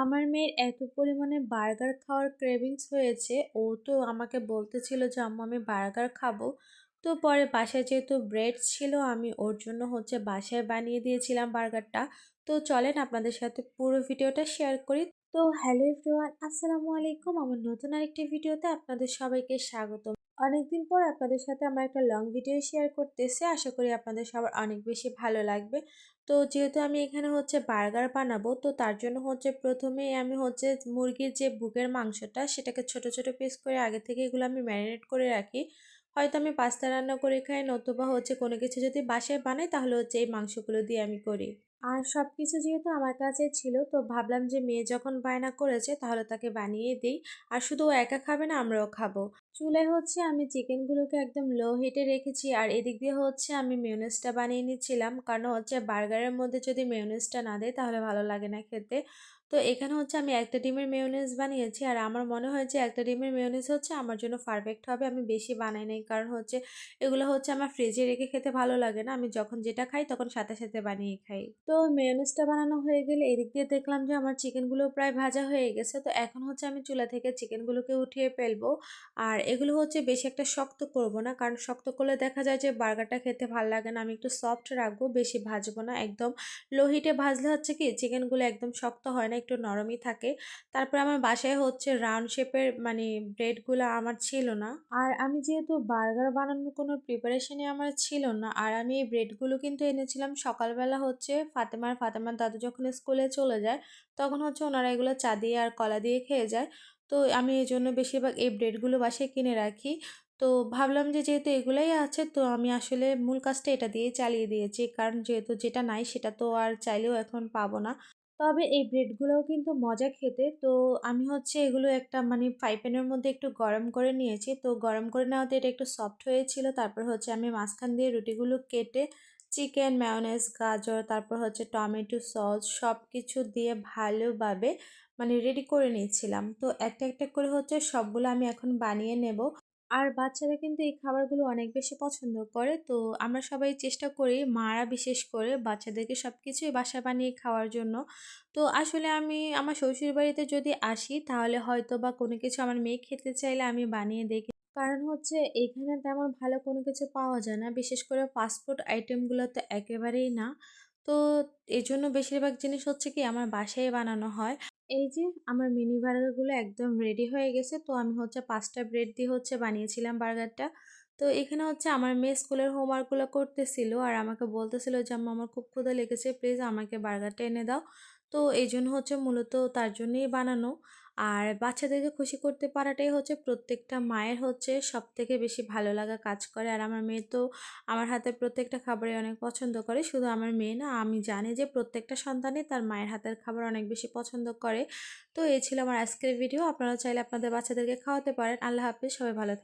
আমার মেয়ের এত পরিমাণে বার্গার খাওয়ার ক্রেভিংস হয়েছে, ও তো আমাকে বলতেছিল যে, আম্মু, আমি বার্গার খাব। তো পরে বাসায় যেহেতু ব্রেড ছিল, আমি ওর জন্য হচ্ছে বাসায় বানিয়ে দিয়েছিলাম বার্গারটা। তো চলেন আপনাদের সাথে পুরো ভিডিওটা শেয়ার করি। তো হ্যালো এভরিওয়ান, আসসালামু আলাইকুম। আমার নতুন আরেকটি ভিডিওতে আপনাদের সবাইকে স্বাগত অনেকদিন পর আপনাদের সাথে আমার একটা লং ভিডিও শেয়ার করতেছি। আশা করি আপনাদের সবার অনেক বেশি ভালো লাগবে। তো যেহেতু আমি এখানে হচ্ছে বার্গার বানাবো, তো তার জন্য হচ্ছে প্রথমেই আমি হচ্ছে মুরগির যে বুকের মাংসটা, সেটাকে ছোট ছোট পিস করে আগে থেকে এগুলো আমি ম্যারিনেট করে রাখি। হয়তো আমি পাস্তা রান্না করে খাই, নতুবা হচ্ছে কোনো কিছু যদি বাসায় বানাই, তাহলে হচ্ছে এই মাংসগুলো দিয়ে আমি করি। আর সব কিছু যেহেতু আমার কাছে ছিল, তো ভাবলাম যে মেয়ে যখন বায়না করেছে তাহলে তাকে বানিয়ে দিই। আর শুধু ও একা খাবে না, আমরাও খাব। চুলায় হচ্ছে আমি চিকেনগুলোকে একদম লো হিটে রেখেছি, আর এদিক দিয়ে হচ্ছে আমি মেয়নেজটা বানিয়ে নিচ্ছিলাম। কারণ হচ্ছে বার্গারের মধ্যে যদি মেয়নেজটা না দেয় তাহলে ভালো লাগে না খেতে। তো এখানে হচ্ছে আমি একটা ডিমের মেয়নেজ বানিয়েছি, আর আমার মনে হয় যে একটা ডিমের মেয়নেজ হচ্ছে আমার জন্য পারফেক্ট হবে, আমি বেশি বানাই নাই। কারণ হচ্ছে এগুলো হচ্ছে আমার ফ্রিজে রেখে খেতে ভালো লাগে না, আমি যখন যেটা খাই তখন সাথে সাথে বানিয়ে খাই। তো মেয়নেজটা বানানো হয়ে গেলে এদিক দিয়ে দেখলাম যে আমার চিকেনগুলো প্রায় ভাজা হয়ে গেছে। তো এখন হচ্ছে আমি চুলা থেকে চিকেনগুলোকে উঠিয়ে ফেলব। আর এগুলো হচ্ছে বেশি একটা শক্ত করব না, কারণ শক্ত করলে দেখা যায় যে বার্গারটা খেতে ভালো লাগে না। আমি একটু সফট রাখব, বেশি ভাজবো না। একদম লো হিটে ভাজলে হচ্ছে কি চিকেনগুলো একদম শক্ত হয় না, একটু নরমই থাকে। তারপরে আমার বাসায় হচ্ছে রাউন্ড শেপের মানে ব্রেডগুলো আমার ছিল না। আর আমি যেহেতু বার্গার বানানোর কোনো প্রিপারেশনই আমার ছিল না, আর আমি এই ব্রেডগুলো কিন্তু এনেছিলাম সকালবেলা হচ্ছে ফাতেমার ফাতেমার দাদু যখন স্কুলে চলে যায়, তখন হচ্ছে ওনারা এগুলো চা দিয়ে আর কলা দিয়ে খেয়ে যায়। তো আমি এই জন্য বেশিরভাগ এই ব্রেডগুলো বাসায় কিনে রাখি। তো ভাবলাম যে যেহেতু এগুলাই আছে, তো আমি আসলে মূল কাজটা এটা দিয়েই চালিয়ে দিয়েছি। কারণ যেহেতু যেটা নাই, সেটা তো আর চাইলেও এখন পাবো না। তবে এই ব্রেডগুলোও কিন্তু মজা খেতে। তো আমি হচ্ছে এগুলো একটা মানে ফ্রাই প্যানের মধ্যে একটু গরম করে নিয়েছি। তো গরম করে নেওয়াতে এটা একটু সফট হয়েছিল। তারপর হচ্ছে আমি মাঝখান দিয়ে রুটিগুলো কেটে চিকেন ম্যায়োনেজ গাজর, তারপর হচ্ছে টমেটো সস সব কিছু দিয়ে ভালোভাবে মানে রেডি করে নিয়েছিলাম। তো একটা একটা করে হচ্ছে সবগুলো আমি এখন বানিয়ে নেব। আর বাচ্চারা কিন্তু এই খাবারগুলো অনেক বেশি পছন্দ করে। তো আমরা সবাই চেষ্টা করি মারা বিশেষ করে বাচ্চাদেরকে সব কিছুই বাসা বানিয়ে খাওয়ার জন্য। তো আসলে আমি আমার শ্বশুর বাড়িতে যদি আসি তাহলে হয়তো বা কোনো কিছু আমার মেয়ে খেতে চাইলে আমি বানিয়ে দিই কারণ হচ্ছে এখানে তেমন ভালো কোনো কিছু পাওয়া যায় না। বিশেষ করে ফাস্টফুড আইটেমগুলো তো একেবারেই না। তো এই জন্য বেশিরভাগ জিনিস হচ্ছে কি আমার বাসায় বানানো হয়। এই যে আমার মিনি বার্গারগুলো একদম রেডি হয়ে গেছে। তো আমি হচ্ছে পাঁচটা ব্রেড দিয়ে হচ্ছে বানিয়েছিলাম বার্গারটা তো এখানে হচ্ছে আমার মেয়ে স্কুলের হোমওয়ার্কগুলো করতেছিল আর আমাকে বলতেছিল যে আমার খুব ক্ষুধা লেগেছে। প্লিজ আমাকে বার্গারটা এনে দাও। তো এই জন্য হচ্ছে মূলত তার জন্যই বানানো। আর বাচ্চাদেরকে খুশি করতে পারাটাই হচ্ছে প্রত্যেকটা মায়ের হচ্ছে সব থেকে বেশি ভালো লাগা কাজ করে। আর আমার মেয়ে তো আমার হাতে প্রত্যেকটা খাবারই অনেক পছন্দ করে। শুধু আমার মেয়ে না, আমি জানি যে প্রত্যেকটা সন্তানই তার মায়ের হাতের খাবার অনেক বেশি পছন্দ করে। তো এই ছিল আমার আজকের ভিডিও আপনারা চাইলে আপনাদের বাচ্চাদেরকে খাওয়াতে পারেন। আল্লাহ হাফিজ, সবাই ভালো থাকে